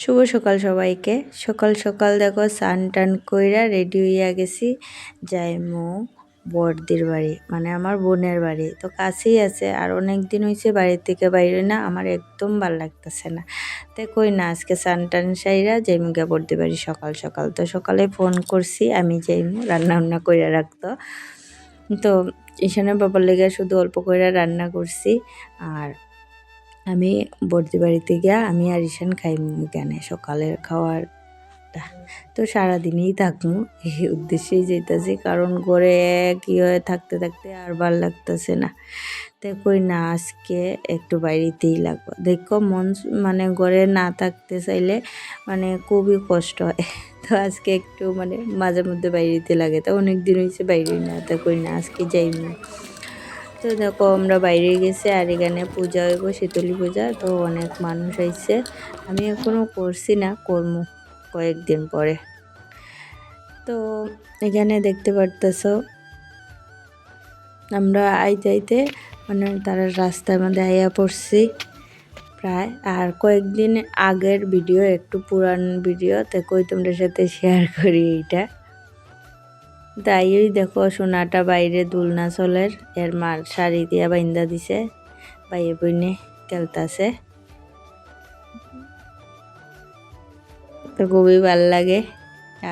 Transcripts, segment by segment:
শুভ সকাল সবাইকে। সকাল সকাল দেখো সান টান কইরা রেডি হইয়া গেছি। যাইমু বড়দির বাড়ি মানে আমার বোনের বাড়ি। তো কাছেই আছে, আর অনেক দিন হয়েছে বাড়ির থেকে বাইরে না, আমার একদম ভালো লাগতেছে না। তাই কই না, আজকে সান টান সাইরা যাইমু গিয়া বড়দির বাড়ি সকাল সকাল। তো সকালে ফোন করছি, আমি যাইমু রান্না বান্না কইরা রাখতো। তো ঈশানের বাবার লেগে শুধু অল্প কইরা রান্না করছি, আর আমি বর্দি বাড়িতে গিয়া আমি আর ঈশান খাইমু এখানে সকালের খাওয়ারটা। তো সারাদিনই থাকব এই উদ্দেশ্যেই যেতেছি কারণ ঘরে কি হয়ে, থাকতে থাকতে আর ভালো লাগতেছে না। কই না, আজকে একটু বাইরেতেই লাগবো। দেখো, মন মানে ঘরে না থাকতে চাইলে মানে খুবই কষ্ট হয়। তো আজকে একটু মানে মাঝে মধ্যে বাইরেতে লাগে। তো অনেক দিন হয়েছে বাইরে না, তা কই না, আজকে যাইমু তো দেখো, আমরা বাইরে গেছি আর এখানে পূজা হইব, শীতলী পূজা, তো অনেক মানুষ আইছে। আমি এখনও করছি না, কর্ম কয়েকদিন পরে। তো এখানে দেখতে পারতেছ, আমরা আইতে আইতে মানে তারা রাস্তার মধ্যে আইয়া পড়ছি প্রায়। আর কয়েকদিন আগের ভিডিও, একটু পুরান ভিডিও, তো কই তোমরা সাথে শেয়ার করি এইটা। তাই ওই দেখো সোনাটা বাইরে দুলনা চলের। এর মার শাড়ি দিয়া বাইন্দা দিছে। বাইয়ে বইনে খেলতাছে তো খুবই ভালো লাগে।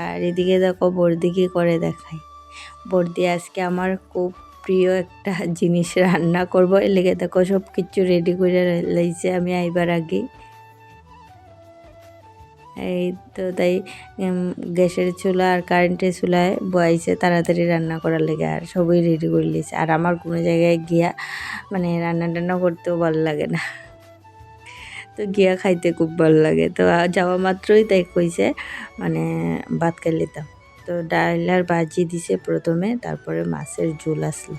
আর এদিকে দেখো বর্দি কি করে দেখাই বর্দি আজকে আমার খুব প্রিয় একটা জিনিস রান্না করব। এর দেখো সব কিছু রেডি করে লাইছে আমি আইবার আগেই। এই তো তাই গ্যাসের চুলা আর কারেন্টের চুলায় বয়াইছে তাড়াতাড়ি রান্না করার লেগে আর সবই রেডি করে লিয়েছে আর আমার কোনো জায়গায় গিয়া মানে রান্না টান্না করতেও ভালো লাগে না। তো গিয়া খাইতে খুব ভালো লাগে। তো যাওয়া মাত্রই তাই কইছে মানে ভাত খাই লিতাম তো ডাল আর ভাজি দিছে প্রথমে, তারপরে মাছের ঝোল আসলো।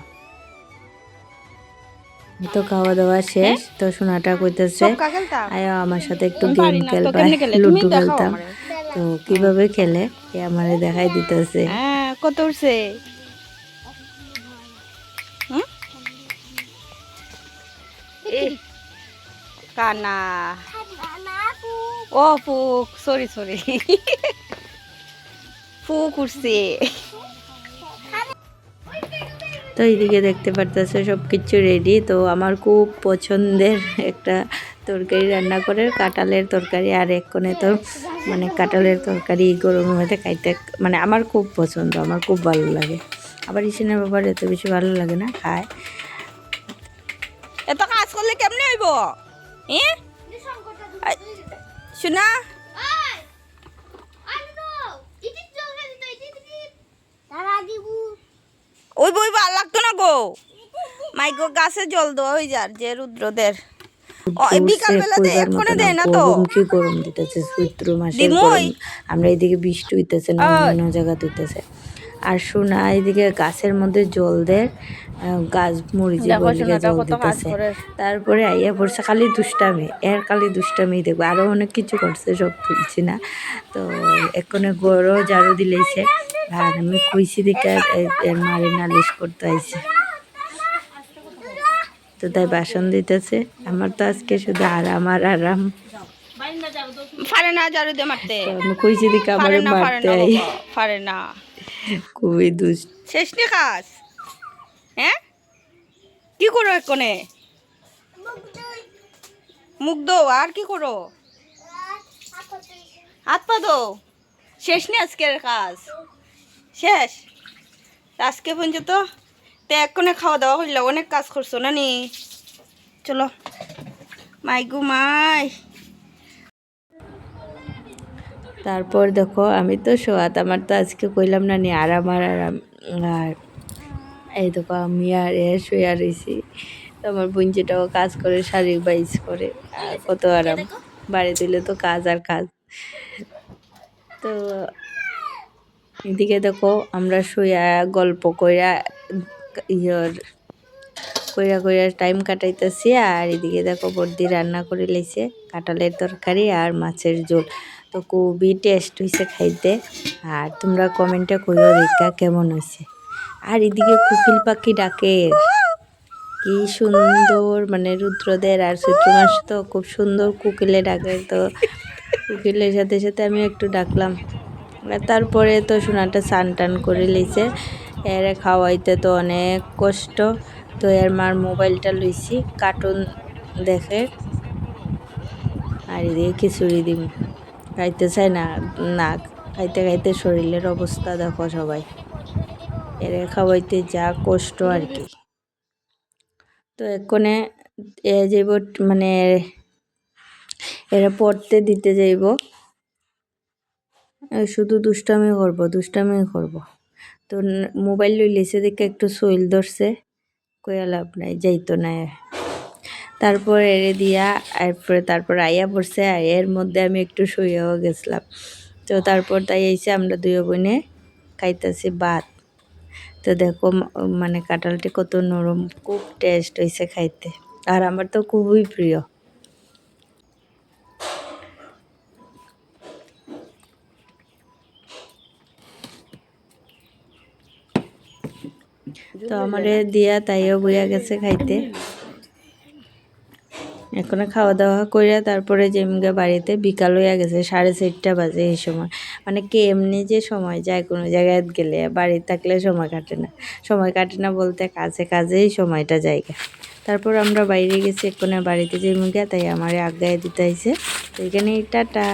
তো খাওয়া দাওয়া শেষ তো সোনাটা কইতেছে আয়ো আমার সাথে একটু গেম খেলবা লুডু খেলতাম। তো কীভাবে খেলে এ আমারে দেখাই দিতেছে। হ্যাঁ কত উঠছে কানা। ও ফুক সরি সরি ফুক উঠছে তো এইদিকে দেখতে পারতেছে সব কিছু রেডি তো আমার খুব পছন্দের একটা তরকারি রান্না করে, কাঁঠালের তরকারি আর এক কোণে তো মানে কাঁঠালের তরকারি গরমের মধ্যে খাইতে মানে আমার খুব পছন্দ, আমার খুব ভালো লাগে। আবার ইসিনের ব্যাপার এত বেশি ভালো লাগে না, খায়। এত কাজ করলে কেমনে হইব? শোনা ওই বই ভালো লাগতো না গো। মাইকো গাছে জল দেওয়া হয়ে যার যে রুদ্রদের। এক্ষণে দেয় না তো? কি গরম দিতেছে চৈত্র মাসে আমরা এদিকে বৃষ্টি হইতেছে না অন্য জায়গা হইতেছে আর সোনা এদিকে গাছের মধ্যে জল দেয় গাছ মরিচে দেখো বলিকে জল দিতেছে। তারপরে আইয়া পড়ছে খালি দুষ্টামি এর খালি দুষ্টামি দেখব। আরও অনেক কিছু করছে সব তুলছি না। তো এক্ষণে গরো ঝাড়ু দিলেছে আর আমি কইছি দিকে মারে নালিশ করতে আইছে। তো তাই বাসন দিতেছে। আমার তো আজকে শুধু আরাম আর আরাম। পারে না জারু দিয়ে মারতে। আমি কইছি দিকে আমার পারে না পারে মারতে আই পারে না। খুবই দুষ্ট। শেষ নি হ্যাঁ? কি করো এক্ষণে? মুখ দো আর কি করো? হাত পা দো শেষ নি আজকের কাজ? শেষ। আজকে পর্যন্ত তো এক্ষণে খাওয়া দাওয়া হইল অনেক কাজ করছ না নি চলো। মাই গু মাই। তারপর দেখো আমি তো সোয়াত আমার তো আজকে কইলাম না নি আরাম আর আরাম। আর এই দেখো আমি আর এ শুয়ে রয়েছি তো আমার বোনজিটাও কাজ করে শাড়ি বাইজ করে আর কত আরাম। বাড়ি দিলে তো কাজ আর কাজ। তো এদিকে দেখো আমরা শুয়া গল্প কইরা, ইয়র কইরা কইরা টাইম কাটাইতেছি আর এদিকে দেখো বর্দি রান্না করে লাইছে, কাঁঠালের তরকারি আর মাছের ঝোল। তো খুবই টেস্ট হয়েছে খাইতে। আর তোমরা কমেন্টে কইও দেখা কেমন হয়েছে আর এদিকে কুকিল পাখি ডাকে। কি সুন্দর মানে রুদ্রদের আর চৈত্র মাস তো খুব সুন্দর কুকিলে ডাকে। তো উকিলের সাথে সাথে আমি একটু ডাকলাম। তারপরে তো সোনাটা স্নান টান করে লিছে এর খাওয়াইতে তো অনেক কষ্ট। তো এর মার মোবাইলটা লইছি, কার্টুন দেখে। আর এদিকে খিচুড়ি দিম। খাইতে চাই না না, খাইতে খাইতে শরীরের অবস্থা দেখো সবাই। এর খাওয়াইতে যা কষ্ট আর কি। তো এক্ষণে এ যাইব মানে এরা পড়তে দিতে যাইব। শুধু দুষ্টামি করব দুষ্টামি করব। তো মোবাইল লইলেছে দেখে একটু শৈল ধরছে, কইয়া লাভ নাই, যাইতো না। তারপর এড়ে দিয়া, এরপরে তারপর আইয়া পড়ছে এর মধ্যে আমি একটু শুয়েও গেছিলাম। তো তারপর তাই এসে আমরা দুই বোনে খাইতেছি ভাত। তো দেখো মানে কাঁঠালটি কত নরম, খুব টেস্ট হয়েছে খাইতে। আর আমার তো খুবই প্রিয়। তো আমারে দিয়া তাইও বইয়া গেছে খাইতে। এখন খাওয়া দাওয়া কইরা তারপরে যেমগে বাড়িতে বিকাল হইয়া গেছে, সাড়ে চারটা বাজে এই সময়। মানে কে এমনি যে সময় যায় কোনো জায়গায় গেলে বাড়ি থাকলে সময় কাটে না। সময় কাটে না বলতে কাজে কাজেই সময়টা জায়গা। তারপর আমরা বাইরে গেছি এক্ষণে বাড়িতে যেমগে তাই আমারে আজ্ঞায় দিতে আইছে। তো এখানে টাটা।